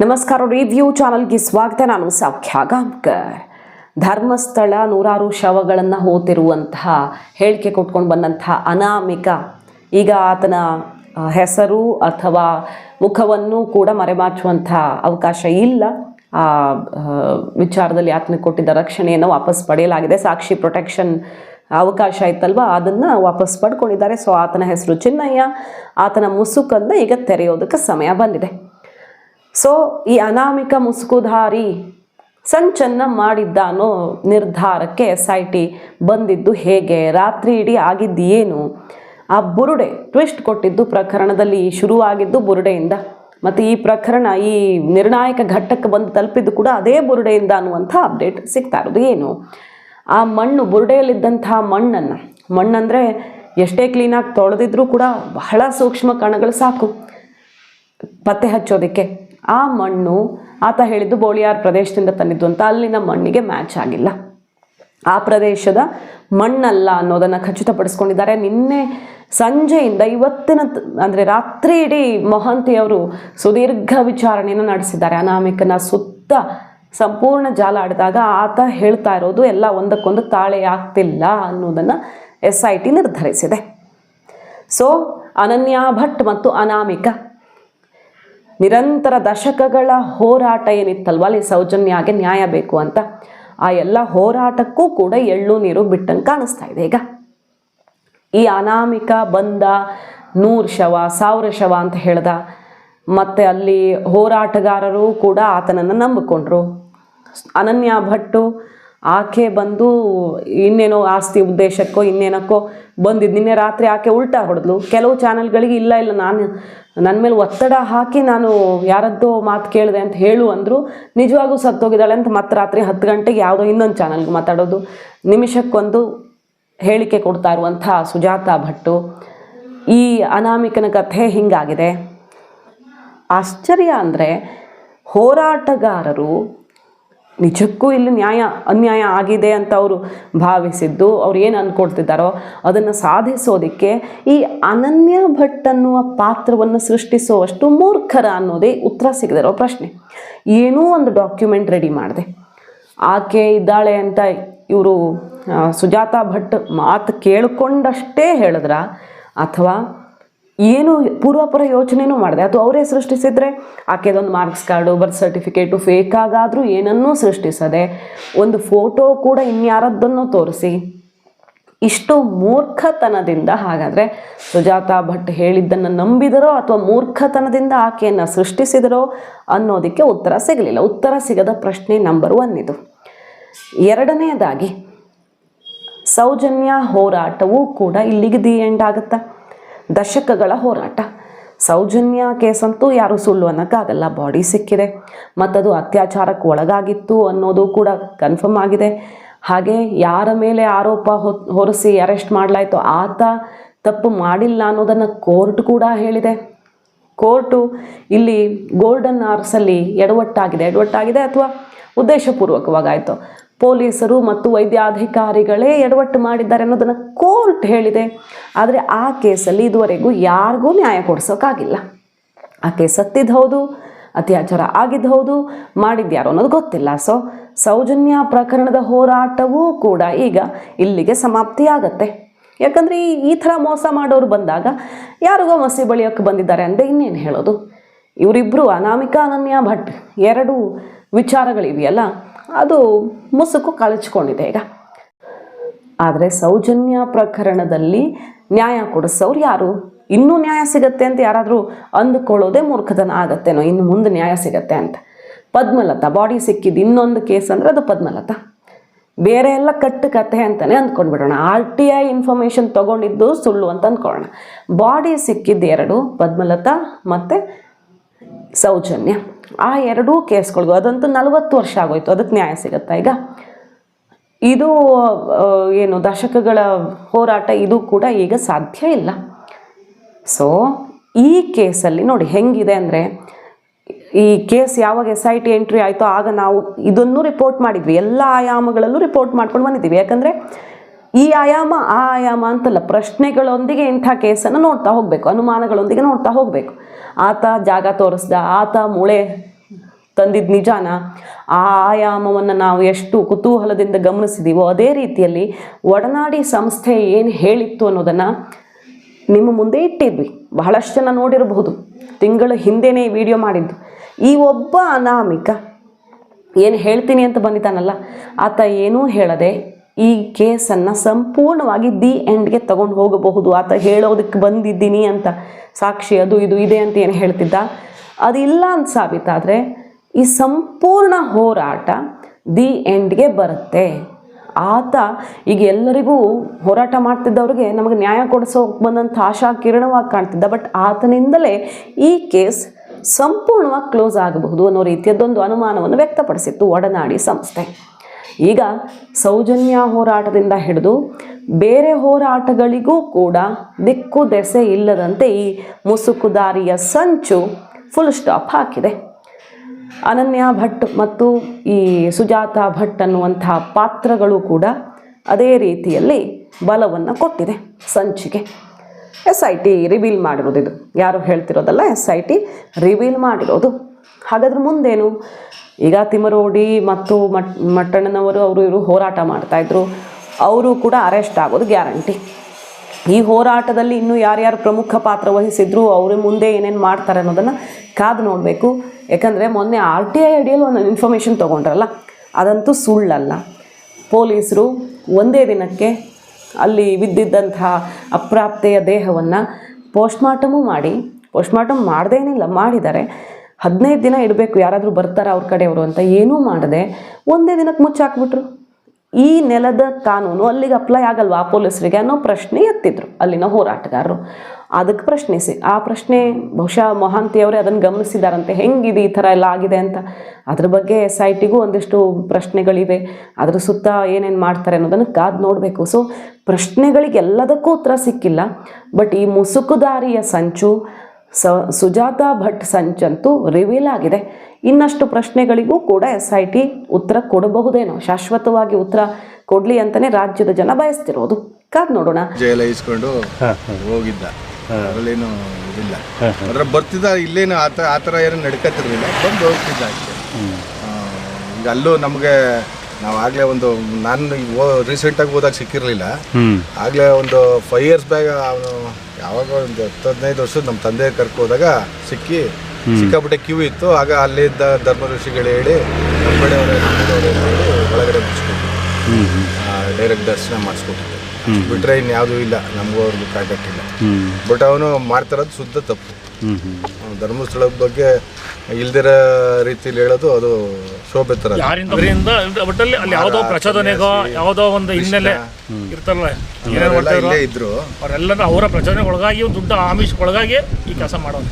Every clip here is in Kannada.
ನಮಸ್ಕಾರ ರಿವ್ಯೂ ಚಾನಲ್ಗೆ ಸ್ವಾಗತ. ನಾನು ಸೌಖ್ಯ ಗಾಂವ್ಕರ್ ಧರ್ಮಸ್ಥಳ ನೂರಾರು ಶವಗಳನ್ನು ಹೋತಿರುವಂತಹ ಹೇಳಿಕೆ ಕೊಟ್ಕೊಂಡು ಬಂದಂತಹ ಅನಾಮಿಕ. ಈಗ ಆತನ ಹೆಸರು ಅಥವಾ ಮುಖವನ್ನು ಕೂಡ ಮರೆಮಾಚುವಂಥ ಅವಕಾಶ ಇಲ್ಲ. ಆ ಆ, ವಿಚಾರದಲ್ಲಿ ಆತನಿಗೆ ಕೊಟ್ಟಿದ್ದ ರಕ್ಷಣೆಯನ್ನು ವಾಪಸ್ ಪಡೆಯಲಾಗಿದೆ. ಸಾಕ್ಷಿ ಪ್ರೊಟೆಕ್ಷನ್ ಅವಕಾಶ ಇತ್ತಲ್ವ? ಅದನ್ನು ವಾಪಸ್ ಪಡ್ಕೊಂಡಿದ್ದಾರೆ. ಸೊ ಆತನ ಹೆಸರು ಚಿನ್ನಯ್ಯ ಆತನ ಮುಸುಕನ್ನು ಈಗ ತೆರೆಯೋದಕ್ಕೆ ಸಮಯ ಬಂದಿದೆ. ಸೊ ಈ ಅನಾಮಿಕ ಮುಸುಕುಧಾರಿ ಸಂಚನ್ನ ಮಾಡಿದ್ದ ಅನ್ನೋ ನಿರ್ಧಾರಕ್ಕೆ ಎಸ್ ಐ ಟಿ ಬಂದಿದ್ದು ಹೇಗೆ? ರಾತ್ರಿ ಇಡೀ ಆಗಿದ್ದು ಏನು ಆ ಬುರುಡೆ ಟ್ವಿಸ್ಟ್ ಕೊಟ್ಟಿದ್ದು ಪ್ರಕರಣದಲ್ಲಿ ಶುರುವಾಗಿದ್ದು ಬುರುಡೆಯಿಂದ. ಮತ್ತು ಈ ಪ್ರಕರಣ ಈ ನಿರ್ಣಾಯಕ ಘಟ್ಟಕ್ಕೆ ಬಂದು ತಲುಪಿದ್ದು ಕೂಡ ಅದೇ ಬುರುಡೆಯಿಂದ ಅನ್ನುವಂಥ ಅಪ್ಡೇಟ್ ಸಿಗ್ತಾ ಇರೋದು ಏನು? ಆ ಮಣ್ಣು ಬುರುಡೆಯಲ್ಲಿದ್ದಂತಹ ಮಣ್ಣನ್ನು, ಮಣ್ಣಂದರೆ ಎಷ್ಟೇ ಕ್ಲೀನಾಗಿ ತೊಳೆದಿದ್ರೂ ಕೂಡ ಬಹಳ ಸೂಕ್ಷ್ಮ ಕಣಗಳು ಸಾಕು. ಪತ್ತೆ ಹಚ್ಚೋದಕ್ಕೆ. ಆ ಮಣ್ಣು ಆತ ಹೇಳಿದ್ದು ಬೋಳಿಯಾರ್ ಪ್ರದೇಶದಿಂದ ತಂದಿದ್ದು ಅಂತ. ಅಲ್ಲಿನ ಮಣ್ಣಿಗೆ ಮ್ಯಾಚ್ ಆಗಿಲ್ಲ. ಆ ಪ್ರದೇಶದ ಮಣ್ಣಲ್ಲ ಅನ್ನೋದನ್ನು ಖಚಿತಪಡಿಸ್ಕೊಂಡಿದ್ದಾರೆ. ನಿನ್ನೆ ಸಂಜೆಯಿಂದ ಇವತ್ತಿನ ಅಂದರೆ ರಾತ್ರಿ ಇಡೀ ಮೊಹಂತಿಯವರು ಸುದೀರ್ಘ ವಿಚಾರಣೆಯನ್ನು ನಡೆಸಿದ್ದಾರೆ. ಅನಾಮಿಕನ ಸುತ್ತ ಸಂಪೂರ್ಣ ಜಾಲ ಆಡಿದಾಗ ಆತ ಹೇಳ್ತಾ ಇರೋದು, ಎಲ್ಲ ಒಂದಕ್ಕೊಂದು ತಾಳೆ ಆಗ್ತಿಲ್ಲ ಅನ್ನೋದನ್ನು ಎಸ್ ಐ ಟಿ ನಿರ್ಧರಿಸಿದೆ. ಸೊ, ಅನನ್ಯಾ ಭಟ್ ಮತ್ತು ಅನಾಮಿಕ ನಿರಂತರ ದಶಕಗಳ ಹೋರಾಟ ಏನಿತ್ತಲ್ವ? ಅಲ್ಲಿ ಸೌಜನ್ಯಾಗೆ ನ್ಯಾಯ ಬೇಕು ಅಂತ. ಆ ಎಲ್ಲ ಹೋರಾಟಕ್ಕೂ ಕೂಡ ಎಳ್ಳು ನೀರು ಬಿಟ್ಟಂಗೆ ಕಾಣಿಸ್ತಾ ಇದೆ. ಈಗ ಈ ಅನಾಮಿಕ ಬಂದ ನೂರು ಶವ, ಸಾವಿರ ಶವ ಅಂತ ಹೇಳ್ದ, ಮತ್ತು ಅಲ್ಲಿ ಹೋರಾಟಗಾರರು ಕೂಡ ಆತನನ್ನು ನಂಬಿಕೊಂಡ್ರು. ಅನನ್ಯ ಭಟ್ಟು, ಆಕೆ ಬಂದು ಇನ್ನೇನೋ ಆಸ್ತಿ ಉದ್ದೇಶಕ್ಕೋ, ಇನ್ನೇನಕ್ಕೋ ಬಂದಿದ್ದು ನಿನ್ನೆ ರಾತ್ರಿ ಆಕೆ ಉಲ್ಟಾ ಹೊಡೆದ್ಲು. ಕೆಲವು ಚಾನಲ್ಗಳಿಗೆ ಇಲ್ಲ ಇಲ್ಲ, ನಾನು ನನ್ನ ಮೇಲೆ ಒತ್ತಡ ಹಾಕಿ ನಾನು ಯಾರದ್ದೋ ಮಾತು ಕೇಳಿದೆ ಅಂತ ಹೇಳು ಅಂದರು. ನಿಜವಾಗೂ ಸತ್ತೋಗಿದ್ದಾಳೆ ಅಂತ ಮತ್ತೆ ರಾತ್ರಿ ಹತ್ತು ಗಂಟೆಗೆ ಯಾವುದೋ ಇನ್ನೊಂದು ಚಾನಲ್ಗೆ ಮಾತಾಡೋದು. ನಿಮಿಷಕ್ಕೊಂದು ಹೇಳಿಕೆ ಕೊಡ್ತಾ ಇರುವಂಥ ಸುಜಾತಾ ಭಟ್ಟು. ಈ ಅನಾಮಿಕನ ಕಥೆ ಹಿಂಗಾಗಿದೆ. ಆಶ್ಚರ್ಯ ಅಂದರೆ ಹೋರಾಟಗಾರರು ನಿಜಕ್ಕೂ ಇಲ್ಲಿ ನ್ಯಾಯ, ಅನ್ಯಾಯ ಆಗಿದೆ ಅಂತ ಅವರು ಭಾವಿಸಿದ್ದು, ಅವ್ರು ಏನು ಅಂದ್ಕೊಳ್ತಿದ್ದಾರೋ ಅದನ್ನು ಸಾಧಿಸೋದಕ್ಕೆ ಈ ಅನನ್ಯ ಭಟ್ ಅನ್ನುವ ಪಾತ್ರವನ್ನು ಸೃಷ್ಟಿಸುವಷ್ಟು ಮೂರ್ಖರ ಅನ್ನೋದೇ ಉತ್ತರ ಸಿಗದಿರೋ ಪ್ರಶ್ನೆ. ಏನೂ ಒಂದು ಡಾಕ್ಯುಮೆಂಟ್ ರೆಡಿ ಮಾಡಿದೆ. ಆಕೆ ಇದ್ದಾಳೆ ಅಂತ ಇವರು ಸುಜಾತಾ ಭಟ್ ಮಾತು ಕೇಳಿಕೊಂಡಷ್ಟೇ ಹೇಳಿದ್ರ? ಅಥವಾ ಏನು ಪೂರ್ವಾಪರ ಯೋಚನೆನೂ ಮಾಡಿದೆ. ಅಥವಾ ಅವರೇ ಸೃಷ್ಟಿಸಿದರೆ ಆಕೆದೊಂದು marks card, birth certificate fake ಆಗಾದರೂ ಏನನ್ನೂ ಸೃಷ್ಟಿಸದೆ ಒಂದು ಫೋಟೋ ಕೂಡ ಇನ್ಯಾರದ್ದನ್ನು ತೋರಿಸಿ ಇಷ್ಟು ಮೂರ್ಖತನದಿಂದ ಹಾಗಾದರೆ ಸುಜಾತಾ ಭಟ್ ಹೇಳಿದ್ದನ್ನು ನಂಬಿದರೋ ಅಥವಾ ಮೂರ್ಖತನದಿಂದ ಆಕೆಯನ್ನು ಸೃಷ್ಟಿಸಿದರೋ ಅನ್ನೋದಕ್ಕೆ ಉತ್ತರ ಸಿಗಲಿಲ್ಲ. ಉತ್ತರ ಸಿಗದ ಪ್ರಶ್ನೆ ನಂಬರ್ ಒನ್ ಇದು. ಎರಡನೆಯದಾಗಿ ಸೌಜನ್ಯ ಹೋರಾಟವೂ ಕೂಡ ಇಲ್ಲಿಗೆ ದಿ ಎಂಡ್ ಆಗುತ್ತಾ? ದಶಕಗಳ ಹೋರಾಟ. ಸೌಜನ್ಯ ಕೇಸಂತೂ ಯಾರೂ ಸುಳ್ಳು ಅನ್ನೋಕ್ಕಾಗಲ್ಲ. ಬಾಡಿ ಸಿಕ್ಕಿದೆ. ಮತ್ತದು ಅತ್ಯಾಚಾರಕ್ಕೆ ಒಳಗಾಗಿತ್ತು ಅನ್ನೋದು ಕೂಡ ಕನ್ಫರ್ಮ್ ಆಗಿದೆ. ಹಾಗೆ ಯಾರ ಮೇಲೆ ಆರೋಪ ಹೊರಿಸಿ ಅರೆಸ್ಟ್ ಮಾಡಲಾಯಿತು ಆತ ತಪ್ಪು ಮಾಡಿಲ್ಲ ಅನ್ನೋದನ್ನು ಕೋರ್ಟ್ ಕೂಡ ಹೇಳಿದೆ. ಕೋರ್ಟು ಇಲ್ಲಿ ಗೋಲ್ಡನ್ ಆರ್ಸಲ್ಲಿ ಎಡವಟ್ಟಾಗಿದೆ. ಎಡವಟ್ಟಾಗಿದೆ ಅಥವಾ ಉದ್ದೇಶಪೂರ್ವಕವಾಗಾಯಿತು. ಪೊಲೀಸರು ಮತ್ತು ವೈದ್ಯಾಧಿಕಾರಿಗಳೇ ಎಡವಟ್ಟು ಮಾಡಿದ್ದಾರೆ ಅನ್ನೋದನ್ನು ಕೋರ್ಟ್ ಹೇಳಿದೆ. ಆದರೆ ಆ ಕೇಸಲ್ಲಿ ಇದುವರೆಗೂ ಯಾರಿಗೂ ನ್ಯಾಯ ಕೊಡಿಸೋಕ್ಕಾಗಿಲ್ಲ ಆಕೆ ಸತ್ತಿದ್ದು ಹೌದು ಅತ್ಯಾಚಾರ ಆಗಿದ್ದು ಹೌದು ಮಾಡಿದ್ಯಾರೋ ಅನ್ನೋದು ಗೊತ್ತಿಲ್ಲ. ಸೊ ಸೌಜನ್ಯ ಪ್ರಕರಣದ ಹೋರಾಟವೂ ಕೂಡ ಈಗ ಇಲ್ಲಿಗೆ ಸಮಾಪ್ತಿಯಾಗತ್ತೆ. ಯಾಕಂದರೆ ಈ ಈ ಥರ ಮೋಸ ಮಾಡೋರು ಬಂದಾಗ ಯಾರಿಗೋ ಮಸಿ ಬಳಿಯೋಕ್ಕೆ ಬಂದಿದ್ದಾರೆ ಅಂದರೆ ಇನ್ನೇನು ಹೇಳೋದು? ಇವರಿಬ್ಬರು ಅನಾಮಿಕಾ ಅನನ್ಯ ಭಟ್, ಎರಡು ವಿಚಾರಗಳಿವೆಯಲ್ಲ. ಅದು ಮುಸುಕು ಕಳಚ್ಕೊಂಡಿದೆ ಈಗ. ಆದರೆ ಸೌಜನ್ಯ ಪ್ರಕರಣದಲ್ಲಿ ನ್ಯಾಯ ಕೊಡಿಸೋರು ಯಾರು? ಇನ್ನೂ ನ್ಯಾಯ ಸಿಗತ್ತೆ ಅಂತ ಯಾರಾದರೂ ಅಂದುಕೊಳ್ಳೋದೇ ಮೂರ್ಖತನ ಆಗತ್ತೇನೋ? ಇನ್ನು ಮುಂದೆ ನ್ಯಾಯ ಸಿಗತ್ತೆ ಅಂತ. ಪದ್ಮಲತಾ, ಬಾಡಿ ಸಿಕ್ಕಿದ್ದು ಇನ್ನೊಂದು ಕೇಸ್ ಅಂದರೆ ಅದು ಪದ್ಮಲತಾ. ಬೇರೆ ಎಲ್ಲ ಕಟ್ಟು ಕತೆ ಅಂತಲೇ ಅಂದ್ಕೊಂಡ್ಬಿಡೋಣ. ಆರ್ ಟಿ ಐ ಇನ್ಫಾರ್ಮೇಷನ್ ತೊಗೊಂಡಿದ್ದು ಸುಳ್ಳು ಅಂತ ಅಂದ್ಕೊಳ್ಳೋಣ. ಬಾಡಿ ಸಿಕ್ಕಿದ್ದು ಎರಡು, ಪದ್ಮಲತಾ ಮತ್ತು ಸೌಜನ್ಯ. ಆ ಎರಡೂ ಕೇಸ್ಗಳಿಗೂ ಅದಂತೂ ನಲವತ್ತು ವರ್ಷ ಆಗೋಯ್ತು, ಅದಕ್ಕೆ ನ್ಯಾಯ ಸಿಗುತ್ತಾ ಈಗ? ಇದು ಏನು ದಶಕಗಳ ಹೋರಾಟ ಇದು ಕೂಡ ಈಗ ಸಾಧ್ಯ ಇಲ್ಲ. ಸೊ ಈ ಕೇಸಲ್ಲಿ ನೋಡಿ ಹೆಂಗಿದೆ ಅಂದರೆ, ಈ ಕೇಸ್ ಯಾವಾಗ ಎಸ್ ಐ ಟಿ ಎಂಟ್ರಿ ಆಯಿತೋ ಆಗ ನಾವು ಇದನ್ನು ರಿಪೋರ್ಟ್ ಮಾಡಿದ್ವಿ. ಎಲ್ಲ ಆಯಾಮಗಳಲ್ಲೂ ರಿಪೋರ್ಟ್ ಮಾಡ್ಕೊಂಡು ಬಂದಿದ್ದೀವಿ. ಯಾಕಂದರೆ ಈ ಆಯಾಮ, ಆ ಆಯಾಮ ಅಂತಲ್ಲ, ಪ್ರಶ್ನೆಗಳೊಂದಿಗೆ ಇಂಥ ಕೇಸನ್ನು ನೋಡ್ತಾ ಹೋಗಬೇಕು, ಅನುಮಾನಗಳೊಂದಿಗೆ ನೋಡ್ತಾ ಹೋಗಬೇಕು. ಆತ ಜಾಗ ತೋರಿಸ್ದ, ಆತ ಮೂಳೆ ತಂದಿದ್ದ ನಿಜಾನ, ಆ ಆಯಾಮವನ್ನು ನಾವು ಎಷ್ಟು ಕುತೂಹಲದಿಂದ ಗಮನಿಸಿದೀವೋ, ಅದೇ ರೀತಿಯಲ್ಲಿ ಒಡನಾಡಿ ಸಂಸ್ಥೆ ಏನು ಹೇಳಿತ್ತು ಅನ್ನೋದನ್ನು ನಿಮ್ಮ ಮುಂದೆ ಇಟ್ಟಿದ್ವಿ. ಬಹಳಷ್ಟು ಜನ ನೋಡಿರಬಹುದು. ತಿಂಗಳ ಹಿಂದೆನೇ ವಿಡಿಯೋ ಮಾಡಿದ್ದು. ಈ ಒಬ್ಬ ಅನಾಮಿಕ, ಏನು ಹೇಳ್ತೀನಿ ಅಂತ ಬಂದಿದ್ದಾನಲ್ಲ, ಆತ ಏನೂ ಹೇಳದೆ ಈ ಕೇಸನ್ನು ಸಂಪೂರ್ಣವಾಗಿ ದಿ ಎಂಡ್ಗೆ ತಗೊಂಡು ಹೋಗಬಹುದು. ಆತ ಹೇಳೋದಕ್ಕೆ ಬಂದಿದ್ದೀನಿ ಅಂತ. ಸಾಕ್ಷಿ ಅದು ಇದು ಇದೆ ಅಂತ ಏನು ಹೇಳ್ತಿದ್ದ? ಅದಿಲ್ಲ ಅಂತ ಸಾಬೀತಾದರೆ, ಈ ಸಂಪೂರ್ಣ ಹೋರಾಟ ದಿ ಎಂಡ್ಗೆ ಬರುತ್ತೆ. ಆತ ಈಗ ಎಲ್ಲರಿಗೂ ಹೋರಾಟ ಮಾಡ್ತಿದ್ದವ್ರಿಗೆ ನಮಗೆ ನ್ಯಾಯ ಕೊಡಿಸೋಕೆ ಬಂದಂಥ ಆಶಾ ಕಿರಣವಾಗಿ ಕಾಣ್ತಿದ್ದ. ಬಟ್ ಆತನಿಂದಲೇ ಈ ಕೇಸ್ ಸಂಪೂರ್ಣವಾಗಿ ಕ್ಲೋಸ್ ಆಗಬಹುದು ಅನ್ನೋ ರೀತಿಯದ್ದೊಂದು ಅನುಮಾನವನ್ನು ವ್ಯಕ್ತಪಡಿಸಿತ್ತು ಒಡನಾಡಿ ಸಂಸ್ಥೆ. ಈಗ ಸೌಜನ್ಯ ಹೋರಾಟದಿಂದ ಹಿಡಿದು ಬೇರೆ ಹೋರಾಟಗಳಿಗೂ ಕೂಡ ದಿಕ್ಕು ದೆಸೆ ಇಲ್ಲದಂತೆ ಈ ಮುಸುಕುದಾರಿಯ ಸಂಚು ಫುಲ್ ಸ್ಟಾಪ್ ಹಾಕಿದೆ. ಅನನ್ಯ ಭಟ್ ಮತ್ತು ಈ ಸುಜಾತ ಭಟ್ ಅನ್ನುವಂತಹ ಪಾತ್ರಗಳು ಕೂಡ ಅದೇ ರೀತಿಯಲ್ಲಿ ಬಲವನ್ನು ಕೊಟ್ಟಿದೆ ಸಂಚಿಗೆ. ಎಸ್ ಐ ಟಿ ರಿವೀಲ್ ಮಾಡಿರೋದು ಇದು. ಯಾರು ಹೇಳ್ತಿರೋದಲ್ಲ ಎಸ್ ಐ ಟಿ ರಿವೀಲ್ ಮಾಡಿರೋದು. ಹಾಗಾದ್ರೆ ಮುಂದೇನು? ಈಗ ತಿಮರೋಡಿ ಮತ್ತು ಮಟ್, ಮಟ್ಟಣ್ಣನವರು ಅವರು ಇವರು ಹೋರಾಟ ಮಾಡ್ತಾಯಿದ್ರು ಅವರು ಕೂಡ ಅರೆಸ್ಟ್ ಆಗೋದು ಗ್ಯಾರಂಟಿ. ಈ ಹೋರಾಟದಲ್ಲಿ ಇನ್ನೂ ಯಾರ್ಯಾರು ಪ್ರಮುಖ ಪಾತ್ರ ವಹಿಸಿದ್ರು, ಅವರು ಮುಂದೆ ಏನೇನು ಮಾಡ್ತಾರೆ ಅನ್ನೋದನ್ನು ಕಾದು ನೋಡಬೇಕು. ಯಾಕಂದರೆ ಮೊನ್ನೆ ಆರ್ ಟಿ ಐ ಅಡಿಯಲ್ಲಿ ಒಂದು ಇನ್ಫಾರ್ಮೇಷನ್ ತೊಗೊಂಡ್ರಲ್ಲ, ಅದಂತೂ ಸುಳ್ಳಲ್ಲ. ಪೊಲೀಸರು ಒಂದೇ ದಿನಕ್ಕೆ ಅಲ್ಲಿ ಬಿದ್ದಿದ್ದಂತಹ ಅಪ್ರಾಪ್ತೆಯ ದೇಹವನ್ನು ಪೋಸ್ಟ್ಮಾರ್ಟಮು ಮಾಡಿ ಪೋಸ್ಟ್ಮಾರ್ಟಮ್ ಮಾಡದೇನಿಲ್ಲ, ಮಾಡಿದ್ದಾರೆ. ಹದಿನೈದು ದಿನ ಇಡಬೇಕು, ಯಾರಾದರೂ ಬರ್ತಾರ ಅವ್ರ ಕಡೆಯವರು ಅಂತ ಏನೂ ಮಾಡದೆ ಒಂದೇ ದಿನಕ್ಕೆ ಮುಚ್ಚಾಕ್ಬಿಟ್ರು ಈ ನೆಲದ ಕಾನೂನು ಅಲ್ಲಿಗೆ ಅಪ್ಲೈ ಆಗಲ್ವಾ ಆ ಪೊಲೀಸರಿಗೆ ಅನ್ನೋ ಪ್ರಶ್ನೆ ಎತ್ತಿದ್ರು ಅಲ್ಲಿನ ಹೋರಾಟಗಾರರು. ಅದಕ್ಕೆ ಪ್ರಶ್ನಿಸಿ, ಆ ಪ್ರಶ್ನೆ ಬಹುಶಃ ಮಹಾಂತಿಯವರೇ ಅದನ್ನು ಗಮನಿಸಿದಾರಂತೆ, ಹೆಂಗಿದೆ ಈ ಥರ ಎಲ್ಲ ಆಗಿದೆ ಅಂತ. ಅದ್ರ ಬಗ್ಗೆ ಎಸ್ ಐ ಟಿಗೂ ಒಂದಿಷ್ಟು ಪ್ರಶ್ನೆಗಳಿವೆ, ಅದ್ರ ಸುತ್ತ ಏನೇನು ಮಾಡ್ತಾರೆ ಅನ್ನೋದನ್ನು ಕಾದು ನೋಡಬೇಕು. ಸೊ ಪ್ರಶ್ನೆಗಳಿಗೆ ಎಲ್ಲದಕ್ಕೂ ಉತ್ತರ ಸಿಕ್ಕಿಲ್ಲ ಬಟ್ ಈ ಮುಸುಕುದಾರಿಯ ಸಂಚು ಸ ಸುಜಾತಾ ಭಟ್ ಸಂಚಂತೂ ರಿವೀಲ್ ಆಗಿದೆ. ಇನ್ನಷ್ಟು ಪ್ರಶ್ನೆಗಳಿಗೂ ಕೂಡ ಎಸ್ ಐ ಟಿ ಉತ್ತರ ಕೊಡಬಹುದೇನೋ? ಶಾಶ್ವತವಾಗಿ ಉತ್ತರ ಕೊಡಲಿ ಅಂತಲೇ ರಾಜ್ಯದ ಜನ ಬಯಸ್ತಿರೋದು. ಕಾದ್ ನೋಡೋಣ. ಜೈಲ ಇಸ್ಕೊಂಡು ಹೋಗಿದ್ದ. ಅದರಲ್ಲೇನು ಇಲ್ಲ ಅದ್ರ ಬರ್ತಿದ್ದ ಇಲ್ಲೇನು ಆತ ಆ ಥರ ಏನು ನಡ್ಕತ್ತಿರ್ಲಿಲ್ಲ. ಬಂದು ಹೋಗ್ತಿದ್ದ ಅಷ್ಟೇ ಈಗ ಅಲ್ಲೂ ನಮಗೆ ನಾವು ಆಗಲೇ ಒಂದು ನಾನು ರೀಸೆಂಟಾಗಿ ಹೋದಾಗ ಸಿಕ್ಕಿರಲಿಲ್ಲ. ಆಗಲೇ ಒಂದು ಫೈವ್ ಇಯರ್ಸ್ ಬ್ಯಾಗ್ ಅವನು ಯಾವಾಗ ಒಂದು ಹತ್ತು ಹದಿನೈದು ವರ್ಷದ ನಮ್ಮ ತಂದೆ ಕರ್ಕೊ ಹೋದಾಗ ಸಿಕ್ಕಿ ಸಿಕ್ಕಾಪಟ್ಟೆ ಕ್ಯೂ ಇತ್ತು. ಆಗ ಅಲ್ಲಿದ್ದ ಧರ್ಮ ಋಷಿಗಳು ಹೇಳಿ ಕಡೆಯವರು ಒಳಗಡೆ ಮುಚ್ಕೊಂಡು ಡೈರೆಕ್ಟ್ ದರ್ಶನ ಮಾಡಿಸ್ಕೊಟ್ಟಿದ್ದೆ ಬಿಟ್ರೆ ಇನ್ಯಾವುದೂ ಇಲ್ಲ. ನಮಗೂ ಅವ್ರಿಗೂ ಕಾಂಟ್ಯಾಕ್ಟ್ ಇಲ್ಲ. ಬಟ್ ಅವನು ಮಾಡ್ತಿರೋದು ಶುದ್ಧ ತಪ್ಪು. ಅವ್ನು ಧರ್ಮಸ್ಥಳದ ಬಗ್ಗೆ ಇಲ್ದಿರ ರೀತಿಯಲ್ಲಿ ಹೇಳೋದು ಅದು ಶೋಭೆ ತರ ಯಾರಿಂದ? ಅದರಿಂದ ಒಟ್ಟಲ್ಲಿ ಅಲ್ಲಿ ಯಾವುದೋ ಪ್ರಚೋದನೆಗೋ ಯಾವುದೋ ಒಂದು ಹಿನ್ನೆಲೆ ಇರ್ತಾರಲ್ಲ ಏನೇನು ಇಲ್ಲೇ ಇದ್ರು. ಅವರೆಲ್ಲ ಅವರ ಪ್ರಚೋದನೆಗೆ ಒಳಗಾಗಿ ಒಂದು ದುಡ್ಡು ಆಮಿಷಕ್ಕೊಳಗಾಗಿ ಈ ಕೆಲಸ ಮಾಡೋದು.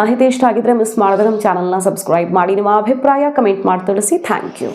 ಮಾಹಿತಿ ಇಷ್ಟ ಆಗಿದ್ರೆ ಮಿಸ್ ಮಾಡಿದ್ರೆ ನಮ್ಮ ಚಾನಲ್ನ ಸಬ್ಸ್ಕ್ರೈಬ್ ಮಾಡಿ ನಿಮ್ಮ ಅಭಿಪ್ರಾಯ ಕಮೆಂಟ್ ಮಾಡಿ ತಿಳಿಸಿ. Thank you